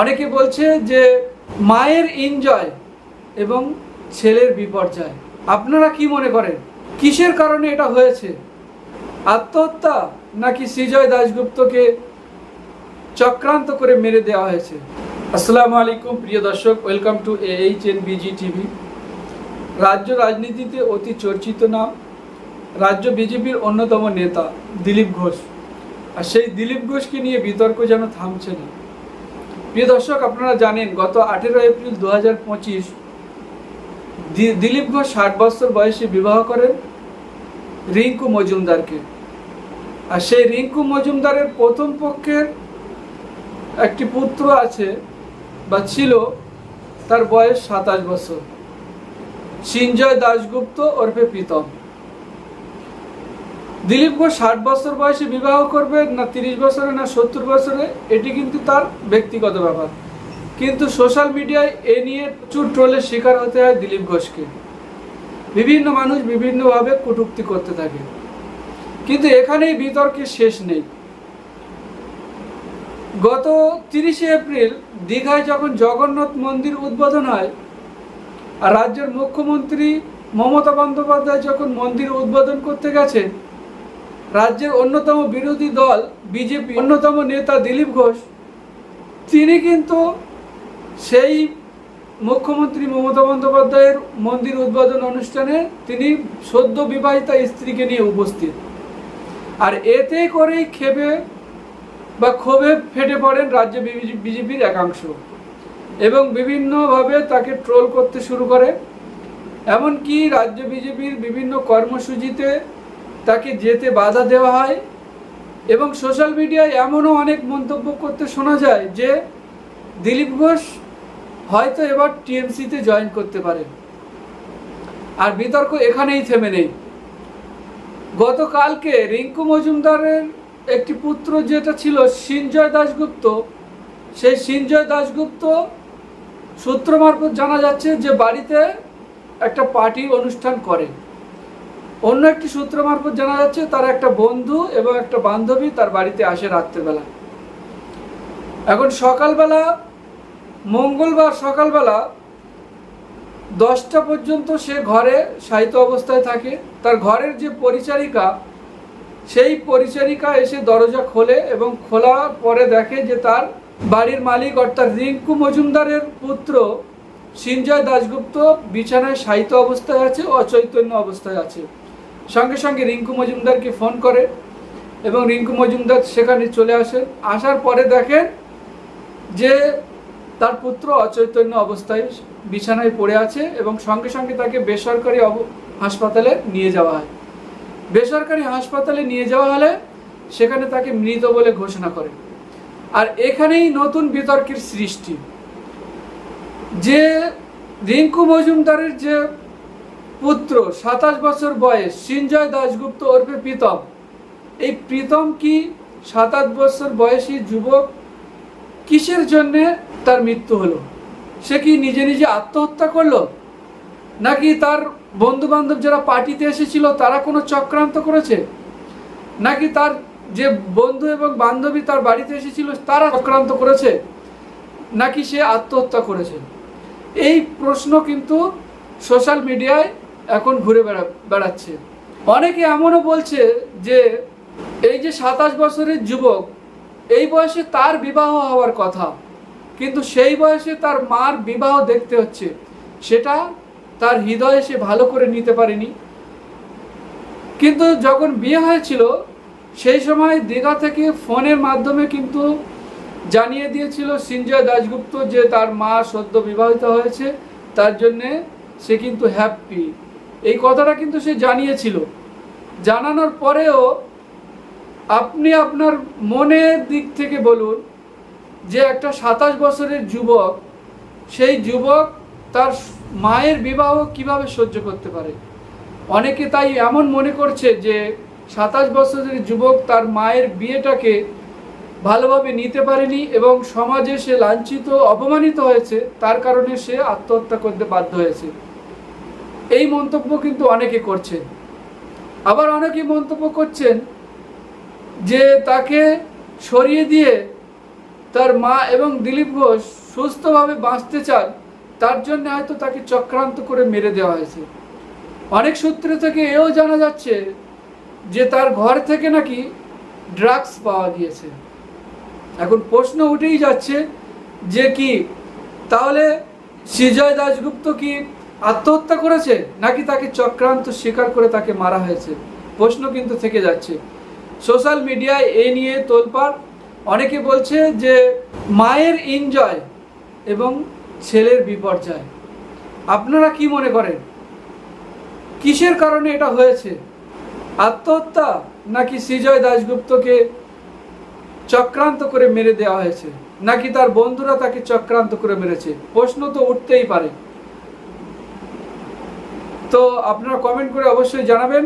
অনেকে বলছে যে মায়ের এনজয় এবং ছেলের বিপর্যয়। আপনারা কি মনে করেন? কিসের কারণে এটা হয়েছে? আত্মহত্যা নাকি সৃজয় দাশগুপ্তকে চক্রান্ত করে মেরে দেওয়া হয়েছে? আসসালামু আলাইকুম, প্রিয় দর্শক, welcome to H N B G TV রাজ্য রাজনীতিতে অতি চর্চিত নাম, রাজ্য বিজেপির অন্যতম নেতা দিলীপ ঘোষ। আর সেই দিলীপ ঘোষকে নিয়ে বিতর্ক যেন থামছে না। প্রিয় দর্শক, আপনারা জানেন গত আঠেরো এপ্রিল দু হাজার পঁচিশ দিলীপ ঘোষ ষাট বছর বয়সে বিবাহ করেন রিঙ্কু মজুমদারকে। আর সেই রিঙ্কু মজুমদারের প্রথম পক্ষের একটি পুত্র আছে, বা ছিল, তার বয়স সাতাশ বছর। সিঞ্জয় দাশগুপ্ত ওরফে প্রীতম। দিলীপ ঘোষ ষাট বছর বয়সে বিবাহ করবে না তিরিশ বছরে, না সত্তর বছরে, এটি কিন্তু তার ব্যক্তিগত ব্যাপার। কিন্তু সোশ্যাল মিডিয়ায় এ নিয়ে প্রচুর ট্রোলের শিকার হতে হয় দিলীপ ঘোষকে। বিভিন্ন মানুষ বিভিন্নভাবে কটূক্তি করতে থাকে। কিন্তু এখানেই বিতর্কের শেষ নেই। গত তিরিশে এপ্রিল দীঘায় যখন জগন্নাথ মন্দির উদ্বোধন হয়, আর রাজ্যের মুখ্যমন্ত্রী মমতা বন্দ্যোপাধ্যায় যখন মন্দির উদ্বোধন করতে গেছেন রাজ্যের অন্যতম বিরোধী দল, বিজেপি, অন্যতম নেতা দিলীপ ঘোষ, তিনি কিন্তু সেই মুখ্যমন্ত্রী মমতা বন্দ্যোপাধ্যায়ের মন্দির উদ্বোধন অনুষ্ঠানে তিনি সদ্য বিবাহিতা স্ত্রীকে নিয়ে উপস্থিত। আর এতে করেই খেপে বা ক্ষোভে ফেটে পড়েন রাজ্য বিজেপির একাংশ এবং বিভিন্নভাবে তাকে ট্রোল করতে শুরু করে। এমনকি রাজ্য বিজেপির বিভিন্ন কর্মসূচিতে তাকে যেতে বাধা দেওয়া হয় এবং সোশ্যাল মিডিয়ায় এমনও অনেক মন্তব্য করতে শোনা যায় যে দিলীপ ঘোষ হয়তো এবার টিএমসিতে জয়েন করতে পারে। আর বিতর্ক এখানেই থেমে নেই। গতকালকে রিঙ্কু মজুমদারের একটি পুত্র যেটা ছিল সিঞ্জয় দাশগুপ্ত, সেই সিঞ্জয় দাশগুপ্ত সূত্র মারফত জানা যাচ্ছে যে বাড়িতে একটা পার্টি অনুষ্ঠান করে। অন্য একটি সূত্র মারফত জানা যাচ্ছে, তার একটা বন্ধু এবং একটা বান্ধবী তার বাড়িতে আসে রাত্রেবেলা। এখন সকালবেলা, মঙ্গলবার সকালবেলা দশটা পর্যন্ত সে ঘরে সাহিত্য অবস্থায় থাকে। তার ঘরের যে পরিচারিকা, সেই পরিচারিকা এসে দরজা খোলে এবং খোলার পরে দেখে যে তার বাড়ির মালিক অর্থাৎ রিঙ্কু মজুমদারের পুত্র সিঞ্জয় দাশগুপ্ত বিছানায় সাহিত্য অবস্থায় আছে, অচৈতন্য অবস্থায় আছে। সঙ্গে সঙ্গে রিঙ্কু মজুমদারকে ফোন করে এবং রিঙ্কু মজুমদার সেখানে চলে আসেন আসার পরে দেখেন যে তার পুত্র অচৈতন্য অবস্থায় বিছানায় পড়ে আছে এবং সঙ্গে সঙ্গে তাকে বেসরকারি হাসপাতালে নিয়ে যাওয়া হয়। বেসরকারি হাসপাতালে নিয়ে যাওয়া হলে সেখানে তাকে মৃত বলে ঘোষণা করে। আর এখানেই নতুন বিতর্কের সৃষ্টি। যে রিঙ্কু মজুমদারের যে পুত্র, সাতাশ বছর বয়স সিঞ্জয় দাশগুপ্ত ওরফে প্রীতম। এই প্রীতম কি সাতাশ বছর বয়সী যুবক? কিসের জন্যে তার মৃত্যু হলো? সে কি নিজে নিজে আত্মহত্যা করল? নাকি তার বন্ধু বান্ধব যারা পার্টিতে এসেছিল, তারা কোনো চক্রান্ত করেছে? নাকি তার যে বন্ধু এবং বান্ধবী তার বাড়িতে এসেছিল, তারা চক্রান্ত করেছে? নাকি সে আত্মহত্যা করেছে? এই প্রশ্ন কিন্তু সোশ্যাল মিডিয়ায় এখন ঘুরে বেড়া, বেড়াচ্ছে। অনেকে এমনও বলছে যে, এই যে সাতাশ বছরের যুবক, এই বয়সে তার বিবাহ হওয়ার কথা, কিন্তু সেই বয়সে তার মার বিবাহ দেখতে হচ্ছে। সেটা তার হৃদয়ে সে ভালো করে নিতে পারেনি। কিন্তু যখন বিয়ে হয়েছিল, সেই সময় দীঘা থেকে ফোনের মাধ্যমে কিন্তু জানিয়ে দিয়েছিল সিঞ্জয় দাশগুপ্ত যে তার মা সদ্য বিবাহিত হয়েছে, তার জন্যে সে কিন্তু হ্যাপি এই কথাটা কিন্তু সে জানিয়েছিল। জানানোর পরেও আপনি আপনার মনের দিক থেকে বলুন যে একটা সাতাশ বছরের যুবক, সেই যুবক তার মায়ের বিবাহ কীভাবে সহ্য করতে পারে? অনেকে তাই এমন মনে করছে যে সাতাশ বছরের যুবক তার মায়ের বিয়েটাকে ভালোভাবে নিতে পারেনি এবং সমাজে সে লাঞ্ছিত, অপমানিত হয়েছে। তার কারণে সে আত্মহত্যা করতে বাধ্য হয়েছে। এই মন্তব্য কিন্তু অনেকে করছেন। আবার অনেকে মন্তব্য করছেন যে তাকে সরিয়ে দিয়ে তার মা এবং দিলীপ ঘোষ সুস্থভাবে বাঁচতে চান, তার জন্য হয়তো তাকে চক্রান্ত করে মেরে দেওয়া হয়েছে। অনেক সূত্র থেকে এও জানা যাচ্ছে যে তার ঘর থেকে নাকি ড্রাগস পাওয়া গিয়েছে। এখন প্রশ্ন উঠেই যাচ্ছে যে কি? তাহলে সৃজয় দাশগুপ্ত কি আত্মহত্যা করেছে? নাকি তাকে চক্রান্ত স্বীকার করে তাকে মারা হয়েছে? প্রশ্ন কিন্তু থেকে যাচ্ছে। সোশ্যাল মিডিয়ায় এ নিয়ে তোলপাড়। অনেকে বলছে যে, মায়ের এনজয় এবং ছেলের বিপর্যয়। আপনারা কি মনে করেন? কিসের কারণে এটা হয়েছে? আত্মহত্যা নাকি সৃজয় দাশগুপ্তকে চক্রান্ত করে মেরে দেওয়া হয়েছে? নাকি তার বন্ধুরা তাকে চক্রান্ত করে মেরেছে? প্রশ্ন তো উঠতেই পারে। তো আপনারা কমেন্ট করে অবশ্যই জানাবেন।